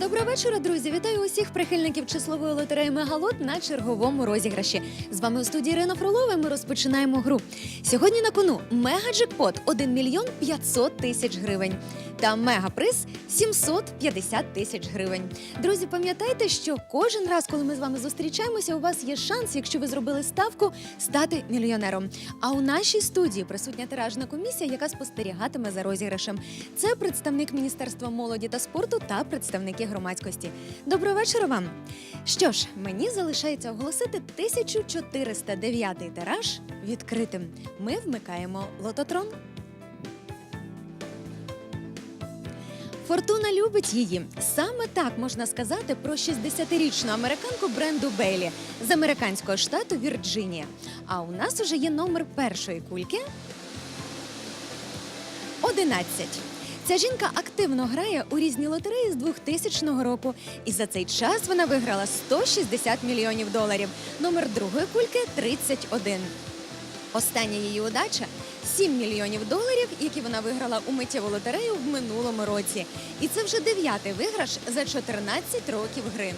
Доброго вечора, друзі! Вітаю усіх прихильників числової лотереї Мегалот на черговому розіграші. З вами у студії Ірина Фролова. і Ми розпочинаємо гру. Сьогодні на кону мега-джекпот 1 мільйон 500 тисяч гривень та мега-приз 750 тисяч гривень. Друзі, пам'ятайте, що кожен раз, коли ми з вами зустрічаємося, у вас є шанс, якщо ви зробили ставку, стати мільйонером. А у нашій студії присутня тиражна комісія, яка спостерігатиме за розіграшем. Це представник Міністерства молоді та спорту та представники громадськості. Доброго вечора вам. Що ж, мені залишається оголосити 1409 тираж відкритим. Ми вмикаємо лототрон. Фортуна любить її. Саме так можна сказати про 60-річну американку бренду Бейлі з американського штату Вірджинія. А у нас уже є номер першої кульки 11. Ця жінка активно грає у різні лотереї з 2000 року, і за цей час вона виграла 160 мільйонів доларів. Номер другої кульки 31. Остання її удача 7 мільйонів доларів, які вона виграла у миттєву лотерею в минулому році. І це вже дев'ятий виграш за 14 років гри.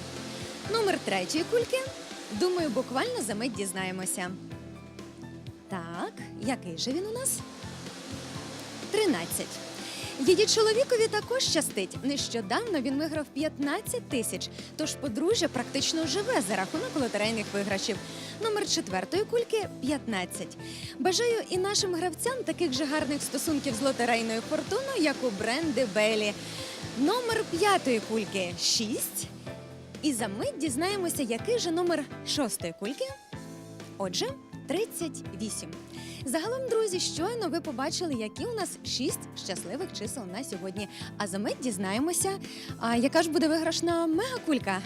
Номер третьої кульки. Думаю, буквально за мить дізнаємося. Так, який же він у нас? 13. Її чоловікові також щастить. Нещодавно він виграв 15 тисяч, тож подружжя практично живе за рахунок лотерейних виграшів. Номер четвертої кульки 15. Бажаю і нашим гравцям таких же гарних стосунків з лотерейною фортуною, як у бренди Белі. Номер п'ятої кульки 6. І за мить дізнаємося, який же номер шостої кульки. Отже, 38. Загалом, друзі, щойно ви побачили, які у нас шість щасливих чисел на сьогодні. А за мить дізнаємося, яка ж буде виграшна мегакулька.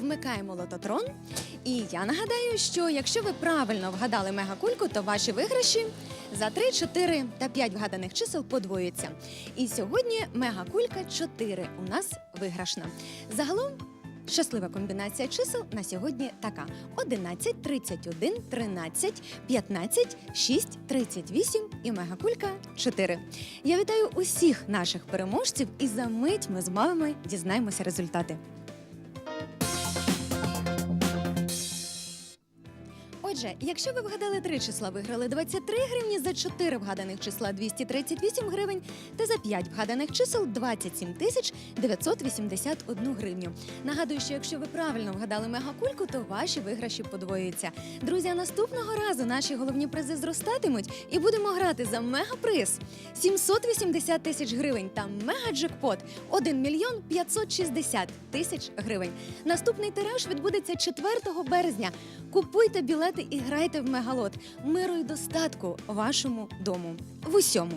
Вмикаємо лототрон. І я нагадаю, що якщо ви правильно вгадали мегакульку, то ваші виграші за 3, 4 та 5 вгаданих чисел подвоюються. І сьогодні мегакулька 4 у нас виграшна. Загалом щаслива комбінація чисел на сьогодні така: 11, 31, 13, 15, 6, 38 і мегакулька 4. Я вітаю усіх наших переможців, і за мить ми з вами дізнаємося результати. Отже, якщо ви вгадали три числа, виграли 23 гривні, за 4 вгаданих числа 238 гривень та за 5 вгаданих чисел 27 тисяч 981 гривню. Нагадую, що якщо ви правильно вгадали мегакульку, то ваші виграші подвоюються. Друзі, наступного разу наші головні призи зростатимуть і будемо грати за мегаприз 780 тисяч гривень та мегаджекпот 1 мільйон 560 тисяч гривень. Наступний тираж відбудеться 4 березня. Купуйте білети і грайте в мегалот. Миру і достатку вашому дому в усьому.